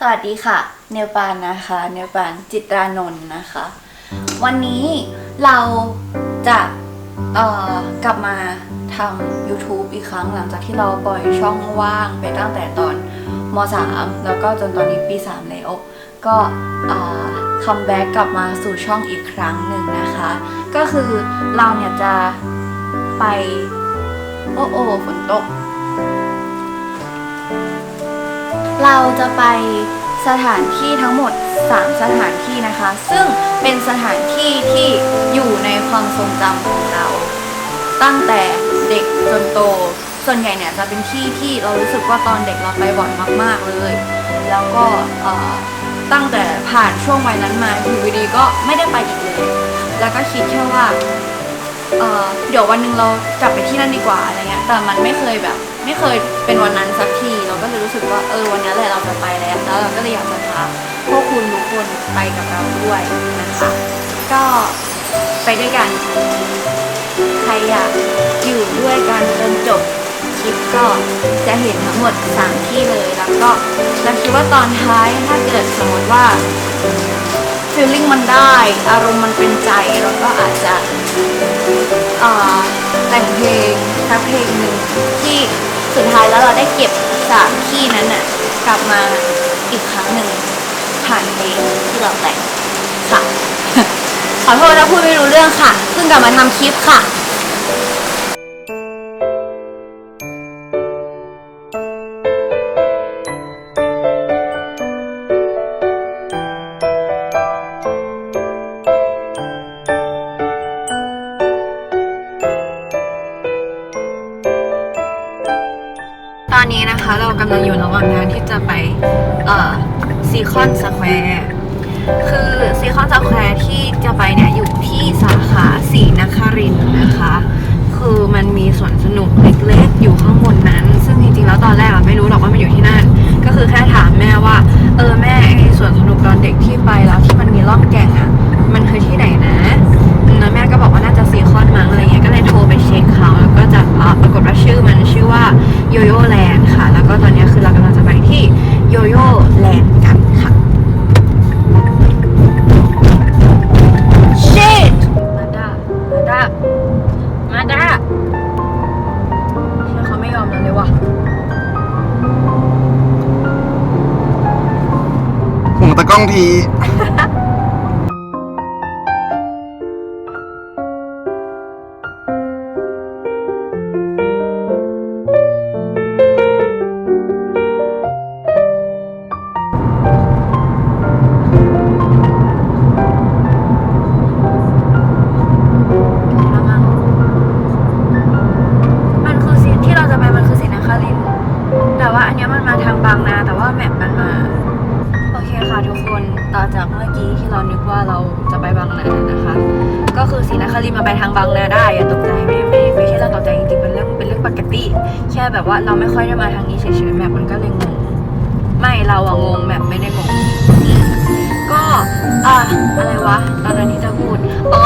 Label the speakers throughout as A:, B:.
A: สวัสดีค่ะ เนวปานนะคะ เนวปานจิตรานนท์นะคะ วันนี้เราจะเอ่อกลับมาทำ YouTube อีกครั้งหลังจากที่เราปล่อยช่องว่างไปตั้งแต่ตอนม .3 แล้วก็จนตอนนี้ปี 3 แล้ว ก็คัมแบ็กกลับมาสู่ช่องอีกครั้งหนึ่งนะคะ ก็คือเราเนี่ยจะไป โอ้โอ้ฝนตก เราจะไปสถานที่ทั้งหมด 3 สถานที่นะคะ ซึ่งเป็นสถานที่ที่อยู่ในความทรงจำของเรา ตั้งแต่เด็กจนโต ส่วนใหญ่เนี่ยจะเป็นที่ที่เรารู้สึกว่าตอนเด็กเราไปบ่อยมาก ๆเลย แล้วก็เอ่อตั้งแต่ผ่านช่วงวัยนั้นมาอยู่ดีก็ไม่ได้ไปอีกเลย แล้วก็คิดแค่ว่าเอ่อเดี๋ยววันหนึ่งเรากลับไปที่นั่นดีกว่าอะไรเงี้ยแต่มันไม่เคยแบบ ไม่เคยเป็นวันนั้นสักที เราก็เลยรู้สึกว่าเออวันนี้แหละเราจะไปแล้ว แล้วเราก็เลยอยากจะพาพวกคุณทุกคนไปกับเราด้วยนะคะ ก็ไปด้วยกัน ใครอยากอยู่ด้วยกันจนจบคลิปก็จะเห็นทั้งหมด3ที่เลยแล้วก็เราคิดว่าตอนท้ายถ้าเกิดสมมติว่าฟีลลิ่งมันได้ อารมณ์มันเป็นใจเราก็อาจจะเออแต่งเพลงสักเพลงหนึ่งที่ สุดท้ายแล้วเราได้เก็บสามขี้นั้นน่ะกลับมาอีกครั้งหนึ่งผ่านเพลงที่เราแต่งค่ะ ขอโทษถ้าพูดไม่รู้เรื่องค่ะ เพิ่งกลับมาทำคลิปค่ะ ตอนนี้นะคะเรากำลังอยู่ระหว่างทางที่จะไปเอ่อซีคอนสแควร์คือซีคอนสแควร์ที่จะไปเนี่ยอยู่ที่สาขาสีนครินทร์นะคะ คือมันมีสวนสนุกเล็กๆ อยู่ข้างบนนั้น ซึ่งจริงๆแล้วตอนแรกอะไม่รู้หรอกว่ามันอยู่ที่นั่น ก็คือแค่ถามแม่ว่า เออแม่ไอ้สวนสนุกตอนเด็กที่ไปแล้วที่มันมีล่องแก่งอะมันคือที่ไหนนะ ต่อจา
B: ก
A: เมื่อกี้ที่เรานึกว่าเราจะไปบางนานะคะ ก็คือสีนครินทร์มาไปทางบางนาได้อย่าตกใจไม่ไม่ไม่ใช่เรื่องตกใจจริงๆเป็นเรื่องเป็นเรื่องปกติ แค่แบบว่าเราไม่ค่อยได้มาทางนี้เฉยๆแมปมันก็เลยงงไม่เราอะงงแมปไม่ได้งงก็อะอะไรวะตอนนั้นที่จะพูดอ๋อ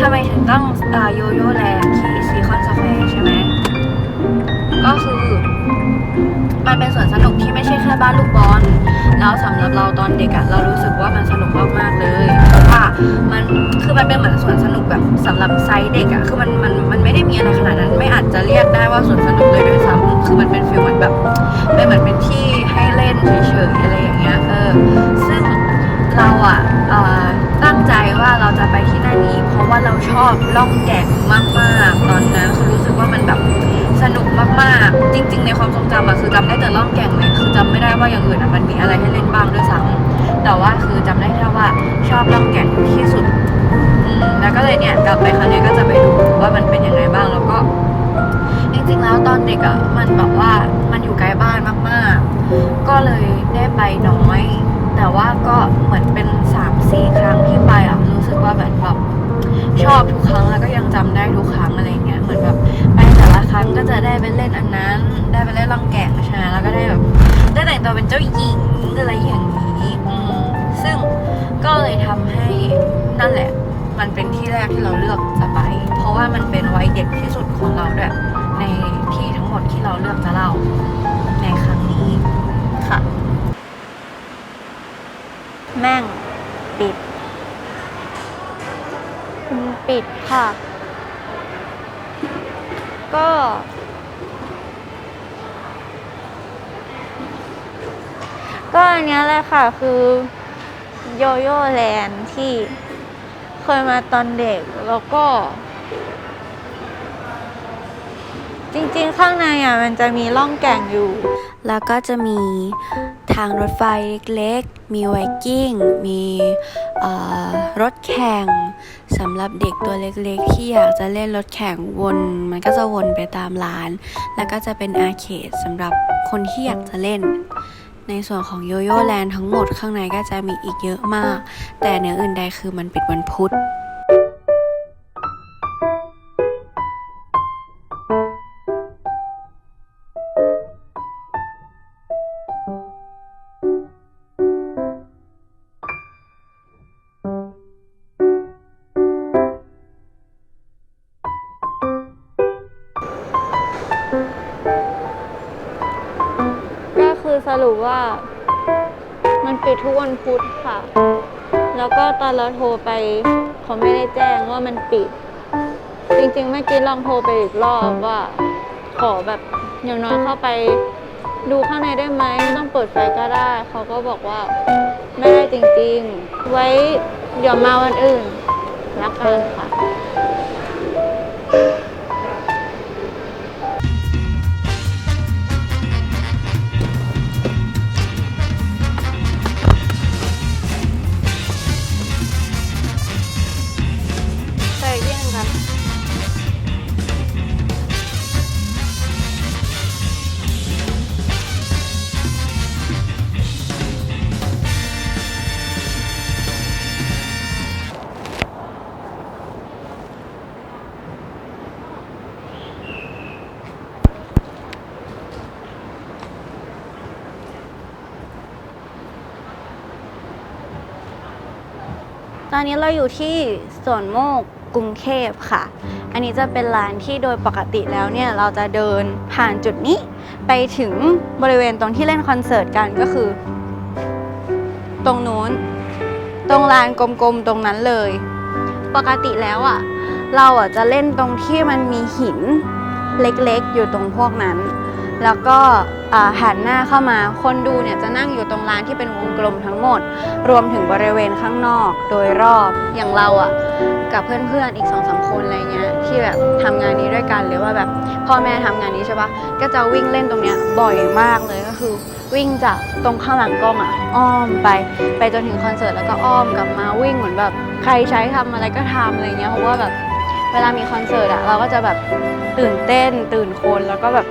A: ทำไมถึงต้องอ่าโยโย่แลนด์ที่ซีคอนสแควร์ใช่ไหมก็คือมันเป็นสวนสนุกที่ไม่ใช่แค่บ้านลูกบอลแล้วส เราตอนเด็กอะเรารู้สึกว่ามันสนุกมากๆเลยเพราะว่ามันคือมันเป็นเหมือนสวนสนุกแบบสำหรับไซส์เด็กอะคือมันมันมันไม่ได้มีอะไรขนาดนั้น ไม่อาจจะเรียกได้ว่าสวนสนุกเลยด้วยซ้ำคือมันเป็นฟีลเหมือนแบบเป็นเหมือนเป็นที่ให้เล่นเฉยๆอะไรอย่างเงี้ยเออซึ่งเราอะเออ ตั้งใจว่าเราจะไปที่นั่นอีก เพราะว่าเราชอบล่องแก่งมากๆ ตอนนั้นคือรู้สึกว่ามันแบบสนุกมากๆ จริง ๆ ในความทรงจำอะคือจำได้แต่ล่องแก่งเลยคือจำไม่ได้ว่าอย่างอื่นอะมันมีอะไรให้เล่นบ้างด้วยซ้ำแต่ว่าคือจำได้แค่ว่าชอบล่องแก่งที่สุดแล้วก็เลยเนี่ยกลับไปครั้งนี้ก็จะไปดูว่ามันเป็นยังไงบ้างแล้วก็จริงๆแล้วตอนเด็กอะ่ะมันแบบว่ามันอยู่ไกลบ้านมากๆ ก็เลยได้ไปน้อย แต่ว่าก็เหมือนเป็นสามสี่ครั้งที่ไปอะ่ะรู้สึกว่าแบบแบบชอบทุกครั้งแล้วก็ยังจำได้ทุกครั้งอะไรเงี้ยเหมือนแบบไปแต่ละครั้งก็จะได้ไปเล่นอันนั้น ได้ไปเล่นล่องแกงใช่ไหมแล้วก็ได้แบบได้แต่งตัวเป็นเจ้าหญิงอะไรอย่างนี้อืมซึ่งก็เลยทำให้นั่นแหละ มันเป็นที่แรกที่เราเลือกจะไป เพราะว่ามันเป็นวัยเด็กที่สุดของเราด้วยในที่ทั้งหมดที่เราเลือกจะเล่า แม่ง ปิดอืมปิดค่ะ ก็ ก็อันนี้แหละค่ะคือโยโย่แลนด์ที่เคยมาตอนเด็กแล้วก็ จริงๆ ข้างในอะมันจะมีร่องแก่งอยู่
C: แล้วก็จะมี ทางรถไฟเล็กๆ มีไวกิ้ง มีรถแข่งสำหรับเด็กตัวเล็กๆ ที่อยากจะเล่นรถแข่งวน มันก็จะวนไปตามร้าน แล้วก็จะเป็นอาร์เคดสำหรับคนที่อยากจะเล่น ในส่วนของโยโย่แลนด์ทั้งหมดข้างในก็จะมีอีกเยอะมาก แต่เหนืออื่นใดคือมันปิดวันพุธ
A: สรุปว่า มันปิดทุกวันพุธค่ะ แล้วก็ตอนเราโทรไปเขาไม่ได้แจ้งว่ามันปิด จริงๆเมื่อกี้ลองโทรไปอีกรอบว่า ขอแบบอย่างน้อยเข้าไปดูข้างในได้ไหมไม่ต้องเปิดไฟก็ได้ เขาก็บอกว่าไม่ได้จริงๆ ไว้เดี๋ยวมาวันอื่นรักกันค่ะ ตอนนี้เราอยู่ที่สวนโมกกรุงเทพค่ะ อันนี้จะเป็นร้านที่โดยปกติแล้วเนี่ยเราจะเดินผ่านจุดนี้ ไปถึงบริเวณตรงที่เล่นคอนเสิร์ตกันก็คือ ตรงนู้น ตรงลานกลมๆตรงนั้นเลย ปกติแล้วอะ เราอะจะเล่นตรงที่มันมีหินเล็กๆอยู่ตรงพวกนั้น แล้วก็หันหน้าเข้ามาคนดูเนี่ยจะนั่งอยู่ตรงลานที่เป็นวงกลมทั้งหมด รวมถึงบริเวณข้างนอกโดยรอบอย่างเราอะกับเพื่อนๆอีกสองสามคนอะไรเงี้ยที่แบบทำงานนี้ด้วยกันหรือว่าแบบพ่อแม่ทำงานนี้ใช่ปะก็จะวิ่งเล่นตรงเนี้ยบ่อยมากเลยก็คือวิ่งจากตรงข้างหลังกล้องอะอ้อมไปไปจนถึงคอนเสิร์ตแล้วก็อ้อมกลับมาวิ่งเหมือนแบบใครใช้ทำอะไรก็ทำอะไรเงี้ยเพราะว่าแบบเวลามีคอนเสิร์ตอะเราก็จะแบบตื่นเต้นตื่นคนแล้วก็แบบ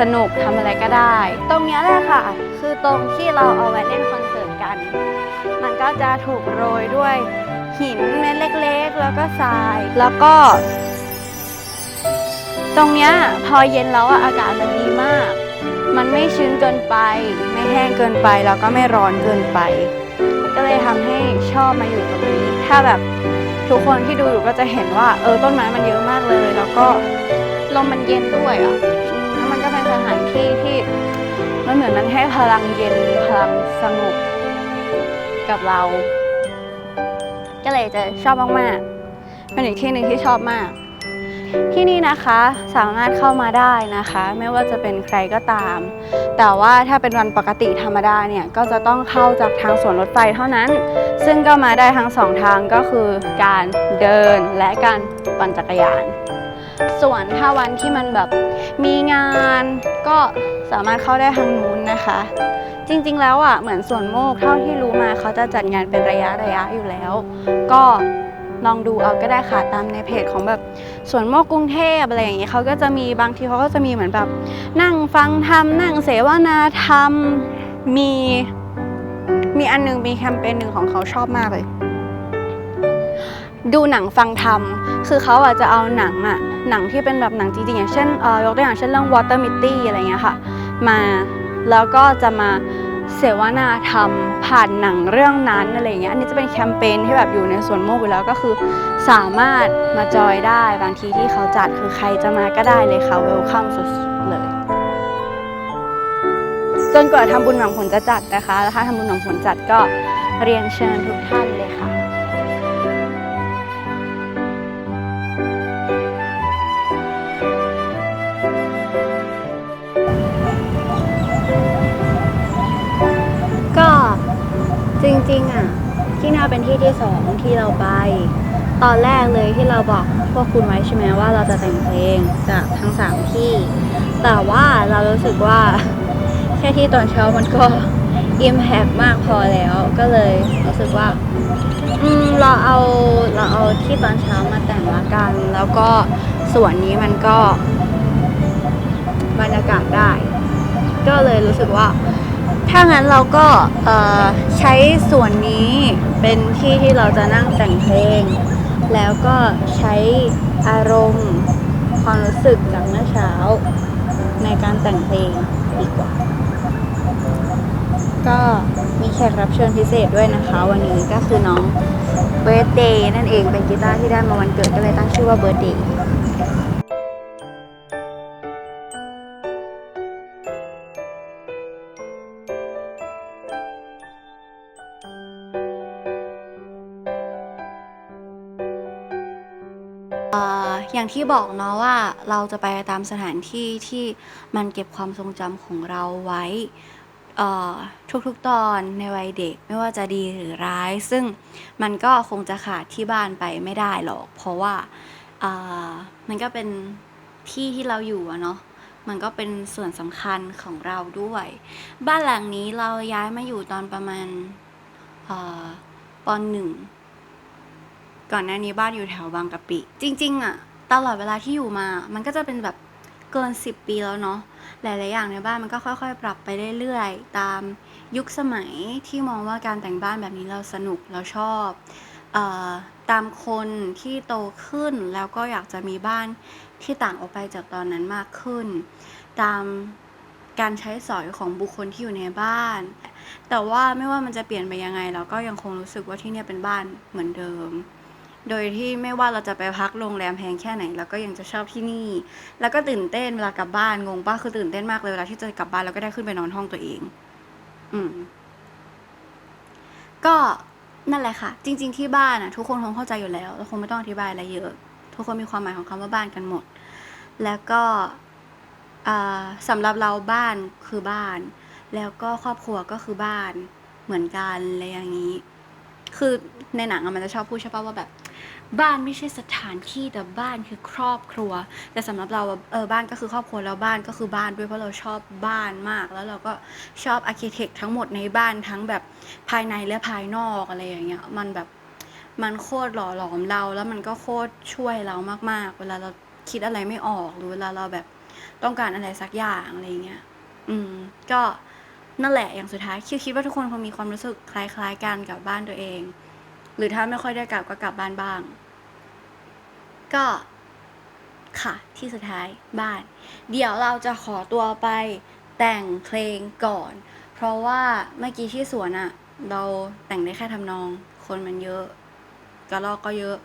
A: สนุกทำอะไรก็ได้ ตรงเนี้ยแหละค่ะ คือตรงที่เราเอาไว้เล่นคอนเสิร์ตกัน มันก็จะถูกโรยด้วยหินเม็ดเล็กๆ แล้วก็ทราย แล้วก็ ตรงเนี้ยพอเย็นแล้วอะอากาศมันดีมาก มันไม่ชื้นเกินไป ไม่แห้งเกินไป แล้วก็ไม่ร้อนเกินไป ก็เลยทำให้ชอบมาอยู่ตรงนี้ ถ้าแบบทุกคนที่ดูอยู่ก็จะเห็นว่า เออต้นไม้มันเยอะมากเลย แล้วก็ลมมันเย็นด้วยอะ มันเหมือนมันให้พลังเย็นพลังสงบกับเรา ก็เลยจะชอบมากๆเป็นอีกที่หนึ่งที่ชอบมาก ที่นี่นะคะสามารถเข้ามาได้นะคะ ไม่ว่าจะเป็นใครก็ตาม แต่ว่าถ้าเป็นวันปกติธรรมดาเนี่ยก็จะต้องเข้าจากทางสวนรถไฟเท่านั้น ซึ่งก็มาได้ทั้งสองทางก็คือการเดินและการปั่นจักรยาน ส่วนถ้าวันที่มันแบบมีงานก็สามารถเข้าได้ทางนู้นนะคะ จริงๆแล้วอะเหมือนสวนโมกเท่าที่รู้มาเขาจะจัดงานเป็นระยะระยะอยู่แล้ว ก็ลองดูเอาก็ได้ค่ะตามในเพจของแบบสวนโมกกรุงเทพอะไรอย่างเงี้ยเขาก็จะมีบางทีเขาก็จะมีเหมือนแบบ นั่งฟังธรรมนั่งเสวนาธรรมมี มีอันหนึงมีแคมเปญหนึ่งของเขาชอบมากเลย ดูหนังฟังธรรม คือเขาอาจจะเอาหนังอะหนังที่เป็นแบบหนังจริงๆอย่างเช่นเอ่อยกตัวอย่างเช่นเรื่อง Water Mitty อะไรเงี้ยค่ะ มาแล้วก็จะมาเสวนาธรรมผ่านหนังเรื่องนั้นอะไรเงี้ย อันนี้จะเป็นแคมเปญที่แบบอยู่ในสวนโมกอยู่แล้วก็คือสามารถมาจอยได้บางทีที่เขาจัดคือใครจะมาก็ได้เลยค่ะเวลคัมสุดๆเลย จนกว่าทำบุญหวังผลจะจัดนะคะ แล้วถ้าทำบุญหวังผลจัดก็เรียนเชิญทุกท่านเลยค่ะ ริงๆอะที่น่าเป็นที่ที่สองที่เราไป ตอนแรกเลยที่เราบอกพวกคุณไว้ใช่ไหมว่าเราจะแต่งเพลงจากทั้งสามที่ แต่ว่าเรารู้สึกว่าแค่ที่ตอนเช้ามันก็อิมแพกมากพอแล้วก็เลยรู้สึกว่าอืมเราเอาเราเอาที่ตอนเช้ามาแต่งละกัน แล้วก็ส่วนนี้มันก็บรรยากาศได้ ก็เลยรู้สึกว่า ถ้างั้นเราก็เอ่อใช้ส่วนนี้เป็นที่ที่เราจะนั่งแต่งเพลง แล้วก็ใช้อารมณ์ความรู้สึกจากเมื่อเช้า ในการแต่งเพลงดีกว่า ก็มีแขกรับเชิญพิเศษด้วยนะคะ วันนี้ก็คือน้องเบิร์ d เดย์นั่นเองเป็นกีตาร์ที่ได้มาวันเกิดก็เลยตั้งชื่อว่าเบิร์ d เดย์ เอ่ออย่างที่บอกเนาะว่าเราจะไปตามสถานที่ที่มันเก็บความทรงจำของเราไว้เอ่อทุกๆตอนในวัยเด็กไม่ว่าจะดีหรือร้าย ซึ่งมันก็คงจะขาดที่บ้านไปไม่ได้หรอก เพราะว่าเอ่อมันก็เป็นที่ที่เราอยู่อะเนาะมันก็เป็นส่วนสำคัญของเราด้วย บ้านหลังนี้เราย้ายมาอยู่ตอนประมาณเอ่อปหนึ่ง ก่อนหน้านี้บ้านอยู่แถวบางกะปิ จริง ๆอะตลอดเวลาที่อยู่มา มันก็จะเป็นแบบเกิน 10 ปีแล้วเนาะ หลาย ๆ อย่างในบ้านมันก็ค่อย ๆ ปรับไปเรื่อย ๆ ตามยุคสมัยที่มองว่าการแต่งบ้านแบบนี้เราสนุกเราชอบออตามคนที่โตขึ้นแล้วก็อยากจะมีบ้านที่ต่างออกไปจากตอนนั้นมากขึ้น ตามการใช้สอยของบุคคลที่อยู่ในบ้าน แต่ว่าไม่ว่ามันจะเปลี่ยนไปยังไง เราก็ยังคงรู้สึกว่าที่นี่เป็นบ้านเหมือนเดิม โดยที่ไม่ว่าเราจะไปพักโรงแรมแพงแค่ไหนเราก็ยังจะชอบที่นี่ แล้วก็ตื่นเต้นเวลากลับบ้านงงป้าคือตื่นเต้นมากเลยเวลาที่จะกลับบ้านแล้วก็ได้ขึ้นไปนอนห้องตัวเอง อืม ก็นั่นแหละค่ะ จริง ๆ ที่บ้านอะทุกคนคงเข้าใจอยู่แล้วเราคงไม่ต้องอธิบายอะไรเยอะ ทุกคนมีความหมายของคำว่าบ้านกันหมด แล้วก็อ่าสำหรับเราบ้านคือบ้าน แล้วก็ครอบครัวก็คือบ้านเหมือนกันอะไรอย่างนี้ คือในหนังมันจะชอบพูดใช่ปะว่าแบบ บ้านไม่ใช่สถานที่แต่บ้านคือครอบครัว แต่สำหรับเราเออบ้านก็คือครอบครัวแล้วบ้านก็คือบ้านด้วยเพราะเราชอบบ้านมาก แล้วเราก็ชอบอาร์เคเต็กทั้งหมดในบ้านทั้งแบบภายในและภายนอกอะไรอย่างเงี้ยมันแบบมันโคตรหล่อหลอมเรา แล้วมันก็โคตรช่วยเรามากๆ เวลาเราคิดอะไรไม่ออกหรือเวลาเราแบบต้องการอะไรสักอย่างอะไรเงี้ยอืมก็นั่นแหละอย่างสุดท้ายคิดคิดว่าทุกคนคงมีความรู้สึกคล้าย ๆกันกับบ้านตัวเอง หรือถ้าไม่ค่อยได้กลับก็กลับบ้านบ้าง ก็ค่ะที่สุดท้ายบ้าน เดี๋ยวเราจะขอตัวไปแต่งเพลงก่อน เพราะว่าเมื่อกี้ที่สวนอะเราแต่งได้แค่ทำนอง คนมันเยอะกระลอกก็เยอะ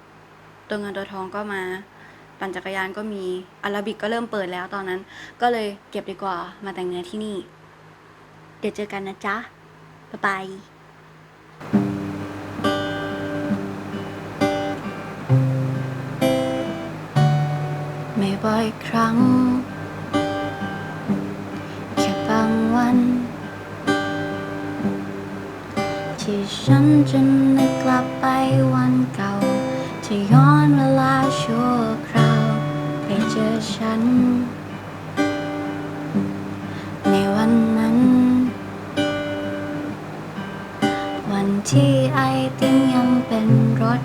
A: ตัวเงินตัวทองก็มา ปั่นจักรยานก็มีอาราบิกก็เริ่มเปิดแล้วตอนนั้น ก็เลยเก็บดีกว่ามาแต่งเนื้อที่นี่ เดี๋ยวเจอกันนะจ๊ะบ๊ายบาย อยครั้ง แค่บางวัน ที่ฉันจะนึกกลับไปวันเก่าจะย้อนเวลาชั่วคราว ไปเจอฉัน ในวันนั้น วันที่ไอติมยังเป็นรถ